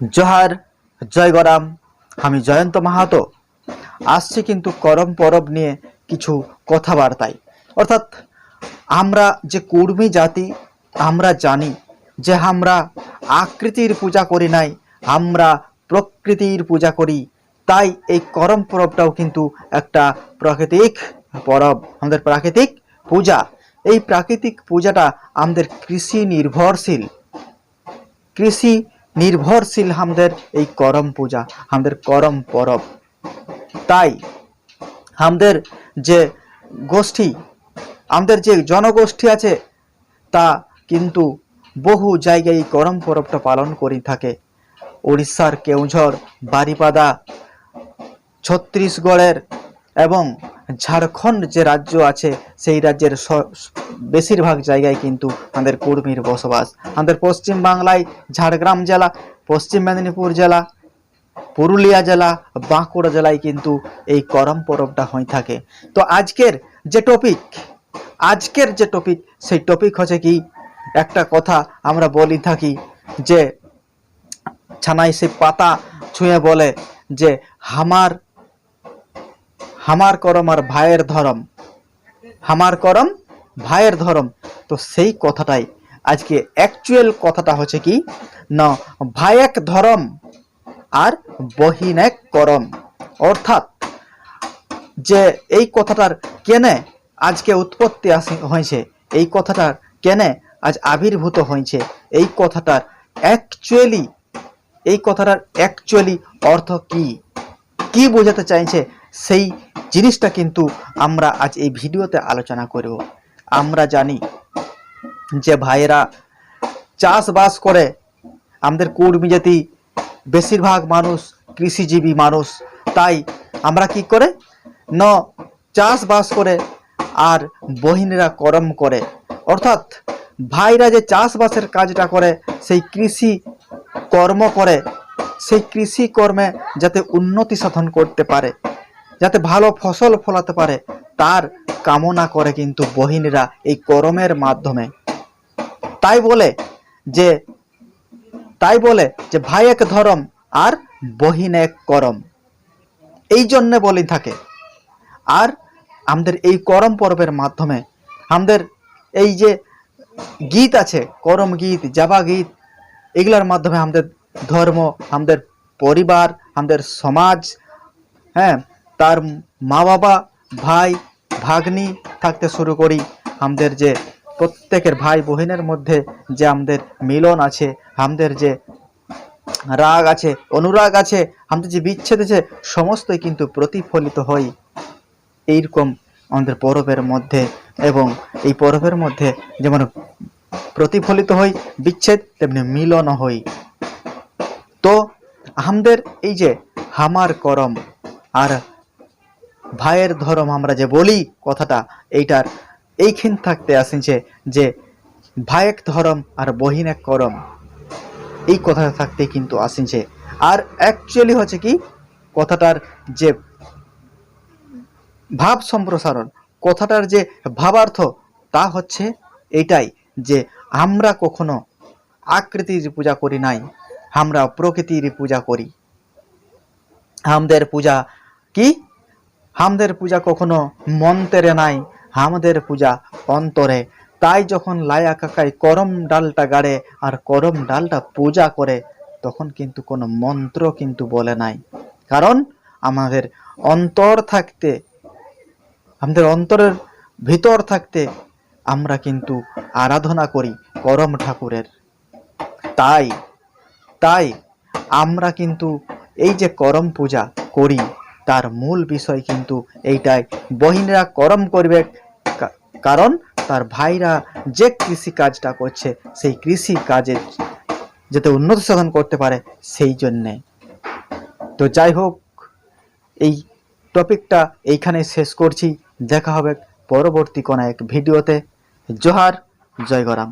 জোহার, জয় গরাম, আমি জয়ন্ত মাহাতো। আসছি কিন্তু করম পরব নিয়ে কিছু কথাবার্তায়। অর্থাৎ আমরা যে কুর্মী জাতি, আমরা জানি যে আমরা আকৃতির পূজা করি নাই, আমরা প্রকৃতির পূজা করি, তাই এই করম পরবটাও কিন্তু একটা প্রাকৃতিক পরব, আমাদের প্রাকৃতিক পূজা। এই প্রাকৃতিক পূজাটা আমাদের কৃষি নির্ভরশীল। কৃষি নির্ভরশীল আমাদের এই করম পূজা আমাদের করম পরব। তাই আমাদের যে গোষ্ঠী আমাদের যে জনগোষ্ঠী আছে, তা কিন্তু বহু জায়গায় এই করম পরবটা পালন করে থাকে। উড়িষ্যার কেউঝর বারিপাদা, ছত্তিশগড়ের এবং ঝাড়খণ্ড যে রাজ্য আছে, সেই রাজ্যের বেশিরভাগ জায়গায় কিন্তু আমাদের কর্মীর বসবাস। আমাদের পশ্চিম বাংলায় ঝাড়গ্রাম জেলা, পশ্চিম মেদিনীপুর জেলা, পুরুলিয়া জেলা, বাঁকুড়া জেলায় কিন্তু এই করম পরবটা হয়ে থাকে। তো আজকের যে টপিক আজকের যে টপিক সেই টপিক হচ্ছে কি, একটা কথা আমরা বলি থাকি যে ছানাই সে পাতা ছুঁয়ে বলে যে হামার হামার করম আর ভাইয়ের ধরম। হামার করম, ভাইয়ের ধরম। তো সেই কথাটাই। আজকে অ্যাকচুয়াল কথাটা হচ্ছে কি? না, ভাইয়েক ধরম আর বহিন এক করম। অর্থাৎ যে এই কথাটার কেনে আজকে উৎপত্তি আসি, হয়েছে, এই কথাটার কেনে আজ আবির্ভূত হয়েছে। এই কথাটার অ্যাকচুয়ালি এই কথাটার অ্যাকচুয়ালি অর্থ কি? কি বোঝাতে চাইছে? সেই জিনিসটা কিন্তু আমরা আজ এই ভিডিওতে আলোচনা করব। আমরা জানি যে ভাইয়েরা চাষবাস করে, আমাদের কুর্মী জাতি বেশিরভাগ মানুষ কৃষিজীবী মানুষ। তাই আমরা কি করে? ন, চাষবাস করে আর বহিনীরা করম করে। অর্থাৎ ভাইরা যে চাষবাসের কাজটা করে, সেই কৃষি কর্ম করে। সেই কৃষি কর্মে যাতে উন্নতি সাধন করতে পারে। যাতে ভালো ফসল ফলাতে পারে, তার কামনা করে কিন্তু বহিনীরা এই করমের মাধ্যমে। তাই বলে যে, তাই বলে যে ভাই এক ধরম আর বহিন এক করম। এই জন্যে বলি থাকে, আর আমাদের এই করম পর্বের মাধ্যমে আমাদের এই যে গীত আছে, করম গীত, জাবা গীত, এগুলার মাধ্যমে আমাদের ধর্ম, আমাদের পরিবার, আমাদের সমাজ হ্যাঁ তার মা বাবা ভাই, ভাগ্নি থাকতে শুরু করি। আমাদের যে প্রত্যেকের ভাই বোনের মধ্যে যে আমাদের মিলন আছে, আমাদের যে রাগ আছে, অনুরাগ আছে, আমাদের যে বিচ্ছেদ আছে, সমস্তই কিন্তু প্রতিফলিত হয়। এইরকম আমাদের পরবের মধ্যে এবং এই পরবের মধ্যে যেমন প্রতিফলিত হয়, বিচ্ছেদ, তেমনি মিলন হয়। তো আমাদের এই যে হামার করম আর ভাইয়ের ধরম আমরা যে বলি কথাটা, এইটার এইখান থাকতে আসিছে যে ভাইয়েক ধরম আর বহিন এক করম, এই কথাটা থাকতে কিন্তু আসিছে আর অ্যাকচুয়ালি হচ্ছে কি, কথাটার যে ভাব সম্প্রসারণ, কথাটার যে ভাবার্থ, তা হচ্ছে এটাই যে আমরা কখনো আকৃতির পূজা করি নাই, আমরা প্রকৃতির পূজা করি। আমাদের পূজা কি? আমাদের পূজা কখনো মন্ত্রে নাই আমাদের পূজা অন্তরে। তাই যখন লায়া কাকাই করম ডালটা গাড়ে আর করম ডালটা পূজা করে, তখন কিন্তু কোনো মন্ত্র কিন্তু বলে নাই। কারণ আমাদের অন্তর থাকতে, আমাদের অন্তরের ভিতর থাকতে আমরা কিন্তু আরাধনা করি করম ঠাকুরের। তাই তাই আমরা কিন্তু এই যে করম পূজা করি তার মূল বিষয় কিন্তু এইটাই। বহিনীরা করম করবে কারণ তার ভাইরা যে কৃষি কাজটা করছে, সেই কৃষি কাজে যাতে উন্নতি সাধন করতে পারে, সেই জন্যে। তো যাই হোক, এই টপিকটা এইখানে শেষ করছি। দেখা হবে পরবর্তী কোনো এক ভিডিওতে। জোহার, জয় গরাম।